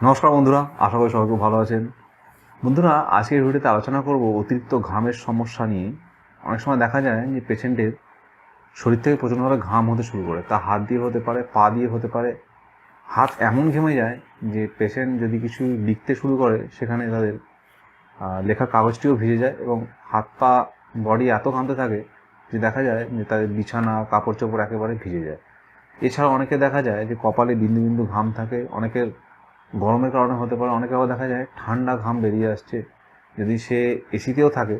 নমস্কার বন্ধুরা আশা করি সবাই খুব ভালো আছেন। বন্ধুরা আজকের ভিডিওতে আলোচনা করব অতিরিক্ত ঘামের সমস্যা নিয়ে। অনেক সময় দেখা যায় যে পেশেন্টের শরীর থেকে প্রচণ্ডভাবে ঘাম হতে শুরু করে। তা হাত দিয়ে হতে পারে পা দিয়ে হতে পারে। হাত এমন ঘেমে যায় যে পেশেন্ট যদি কিছু লিখতে শুরু করে সেখানে তাদের আহ, লেখা কাগজটিও ভিজে যায় এবং হাত পা বডি এত ঘামতে থাকে যে দেখা যায় যে তাদের বিছানা কাপড় চোপড় একেবারে ভিজে যায়। এছাড়া অনেকে দেখা যায় যে কপালে বিন্দু বিন্দু ঘাম থাকে অনেকের গরমের কারণে হতে পারে, অনেকে আবার দেখা যায় ঠান্ডা ঘাম বেরিয়ে আসছে। যদি সে এসিতেও থাকে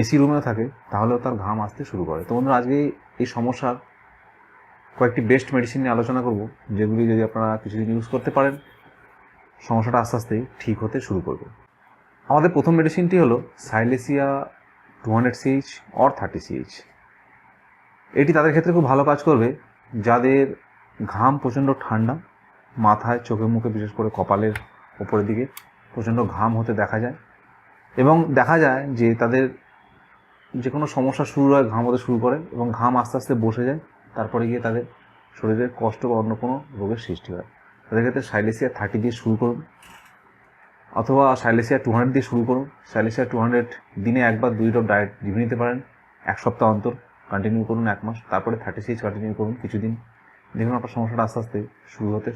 এসি রুমেও থাকে, তাহলেও তার ঘাম আসতে শুরু করে। তো বন্ধুরা, আজকে এই সমস্যার কয়েকটি বেস্ট মেডিসিন নিয়ে আলোচনা করব, যেগুলি যদি আপনারা কিছুদিন ইউজ করতে পারেন, সমস্যাটা আস্তে আস্তেই ঠিক হতে শুরু করবে। আমাদের প্রথম মেডিসিনটি হলো silicea two hundred CH or thirty CH এটি তাদের ক্ষেত্রে খুব ভালো কাজ করবে, যাদের ঘাম প্রচণ্ড ঠান্ডা মাথায়, চোখে মুখে, বিশেষ করে কপালের ওপরের দিকে প্রচণ্ড ঘাম হতে দেখা যায়। এবং দেখা যায় যে তাদের যে কোনো সমস্যা শুরু হয়, ঘাম হতে শুরু করে এবং ঘাম আস্তে আস্তে বসে যায়। তারপরে গিয়ে তাদের শরীরের কষ্ট বা অন্য কোনো রোগের সৃষ্টি হয়। তাদের ক্ষেত্রে সাইলেসিয়া থার্টি দিয়ে শুরু করুন অথবা সাইলেসিয়া টু হান্ড্রেড দিয়ে শুরু করুন। সাইলেসিয়া টু হান্ড্রেড দিনে একবার দুই ড্রপ ডায়েট জিভে নিতে পারেন। এক সপ্তাহ অন্তর কন্টিনিউ করুন এক মাস। তারপরে থার্টি সিক্স কন্টিনিউ করুন কিছুদিন। দেখুন আপনার সমস্যাটা আস্তে আস্তে শুরু হতে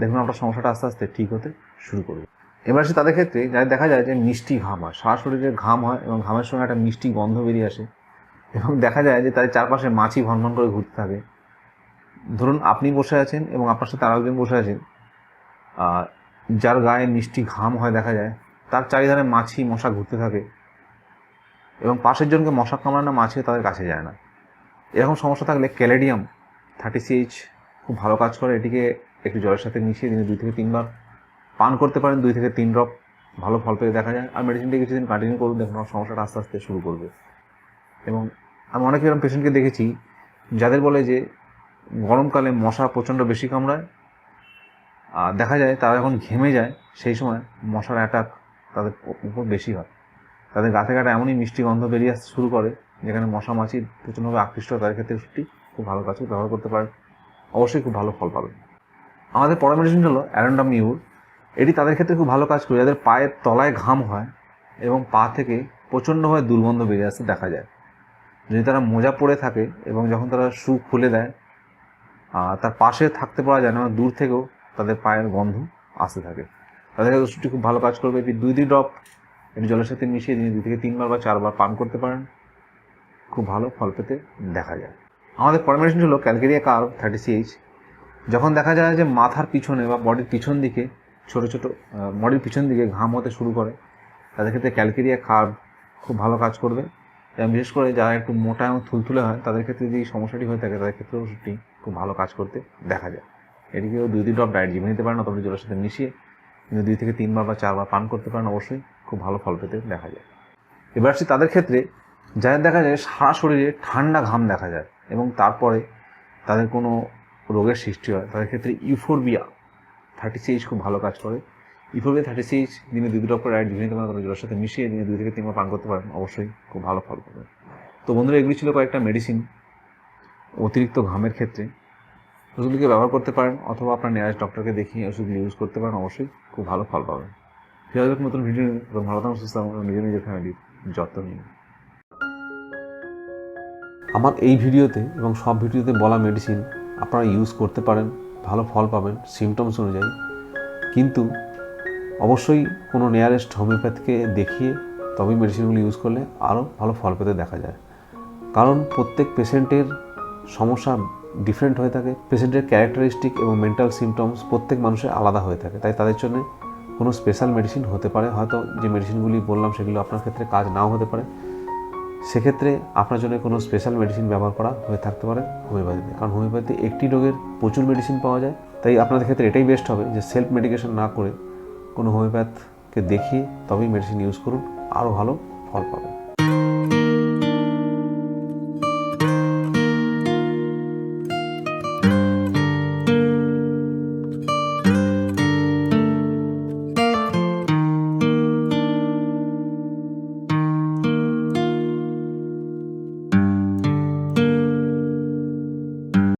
দেখুন আপনার সমস্যাটা আস্তে আস্তে ঠিক হতে শুরু করবে। এবার সে তাদের ক্ষেত্রে, যাদের দেখা যায় যে মিষ্টি ঘাম হয়, সারা শরীরে ঘাম হয় এবং ঘামের সঙ্গে একটা মিষ্টি গন্ধ বেরিয়ে আসে এবং দেখা যায় যে তাদের চারপাশে মাছি ভন ভন করে ঘুরতে থাকে। ধরুন আপনি বসে আছেন এবং আপনার সাথে আরও একজন বসে আছেন যার গায়ে মিষ্টি ঘাম হয় দেখা যায়, তার চারিধারে মাছি মশা ঘুরতে থাকে এবং পাশের জনকে মশা কামড়ানো মাছি তাদের কাছে যায় না। এরকম সমস্যা থাকলে ক্যালেডিয়াম থার্টি সিএইচ খুব ভালো কাজ করে। এটিকে একটু জলের সাথে মিশিয়ে দিনে দুই থেকে তিনবার পান করতে পারেন, দুই থেকে তিন ড্রপ ভালো ফল পেয়ে দেখা যায়। আর মেডিসিনটি কিছুদিন কন্টিনিউ করুন, দেখুন আমার সমস্যাটা আস্তে আস্তে শুরু করবে। এবং আমি অনেক এরকম পেশেন্টকে দেখেছি, যাদের বলে যে গরমকালে মশা প্রচণ্ড বেশি কামড়ায়, আর দেখা যায় তারা যখন ঘেমে যায়, সেই সময় মশার অ্যাটাক তাদের উপর বেশি হয়। তাদের গাতে গাতে এমনই মিষ্টি গন্ধ বেরিয়ে আসতে শুরু করে, যেখানে মশা মাছি প্রচণ্ডভাবে আকৃষ্ট তাদের ক্ষেত্রে খুব ভালো কাছে ব্যবহার করতে পারেন। অবশ্যই খুব ভালো ফল পাবেন। আমাদের পরের মেডিসিন হলো অ্যারেন্ডাম মিউর এটি তাদের ক্ষেত্রে খুব ভালো কাজ করে, যাদের পায়ের তলায় ঘাম হয় এবং পা থেকে প্রচণ্ডভাবে দুর্গন্ধ বেরিয়ে আসতে দেখা যায়। যদি তারা মোজা পরে থাকে এবং যখন তারা শু খুলে দেয় তার পাশে থাকতে পারা যায় না এবং দূর থেকেও তাদের পায়ের গন্ধ আসতে থাকে। তাদের ওষুধটি খুব ভালো কাজ করবে। এটি দুই দুই ড্রপ এটি জলের সাথে মিশিয়ে দিনে দুই থেকে তিনবার বা চারবার পান করতে পারেন। খুব ভালো ফল পেতে দেখা যায়। আমাদের মেডিসিন হলো ক্যালকেরিয়া কার্ভ থার্টি সিএইচ যখন দেখা যায় যে মাথার পিছনে বা বডির পিছন দিকে, ছোট ছোট বডির পিছন দিকে ঘাম হতে শুরু করে, তাদের ক্ষেত্রে ক্যালকেরিয়া কার্ভ খুব ভালো কাজ করবে। এবং বিশেষ করে যারা একটু মোটা এবং থুলথুলে হয়, তাদের ক্ষেত্রে যদি সমস্যাটি হয়ে থাকে, তাদের ক্ষেত্রে ওষুধটি খুব ভালো কাজ করতে দেখা যায়। এটিকেও দুই দুই ড্রপ ডায়েট জিভে নিতে পারেন, অথবা জলের সাথে মিশিয়ে কিন্তু দুই থেকে তিনবার বা চারবার পান করতে পারেন, অবশ্যই খুব ভালো ফল পেতে দেখা যায়। এবার আসছি তাদের ক্ষেত্রে, যাদের দেখা যায় সারা শরীরে ঠান্ডা ঘাম দেখা যায়, এবং তারপরে তাদের কোনো রোগের সৃষ্টি হয়। তাদের ক্ষেত্রে ইউফোরবিয়া থার্টি সিএইচ খুব ভালো কাজ করে। ইউফোরবিয়া থার্টি সিএইচ দিনে দুই ড্রপ করে জিভে নিতে জলের সাথে মিশিয়ে দিনে দুই থেকে তিনবার পান করতে পারেন। অবশ্যই খুব ভালো ফল পাবেন তো বন্ধুরা, এগুলি ছিল কয়েকটা মেডিসিন অতিরিক্ত ঘামের ক্ষেত্রে। ওষুধগুলিকে ব্যবহার করতে পারেন অথবা আপনার নিয়ারেস্ট ডক্টরকে দেখিয়ে ওষুধগুলি ইউজ করতে পারেন, অবশ্যই খুব ভালো ফল পাবেন। ফিরে আসবে নতুন ভিডিও ভালো থাকুন, সুস্থ নিজের নিজের ফ্যামিলির যত্ন নিন। আমার এই ভিডিওতে এবং সব ভিডিওতে বলা মেডিসিন আপনারা ইউজ করতে পারেন, ভালো ফল পাবেন সিমটমস অনুযায়ী। কিন্তু অবশ্যই কোনো নিয়ারেস্ট হোমিওপ্যাথকে দেখিয়ে তবেই মেডিসিনগুলো ইউজ করলে আরও ভালো ফল পেতে দেখা যায়। কারণ প্রত্যেক পেশেন্টের সমস্যা ডিফারেন্ট হয়ে থাকে পেশেন্টের ক্যারেক্টারিস্টিক এবং মেন্টাল সিমটমস প্রত্যেক মানুষের আলাদা হয়ে থাকে। তাই তাদের জন্য কোনো স্পেশাল মেডিসিন হতে পারে, হয়তো যে মেডিসিনগুলি বললাম সেগুলো আপনার ক্ষেত্রে কাজ নাও হতে পারে। সেক্ষেত্রে আপনার জন্য কোনো স্পেশাল মেডিসিন ব্যবহার করা হয়ে থাকতে পারে হোমিওপ্যাথিতে কারণ হোমিওপ্যাথি একটি রোগের প্রচুর মেডিসিন পাওয়া যায়। তাই আপনাদের ক্ষেত্রে এটাই বেস্ট হবে যে সেলফ মেডিকেশন না করে কোনো হোমিওপ্যাথকে দেখিয়ে তবেই মেডিসিন ইউজ করুন। আরও ভালো ফল পাবেন।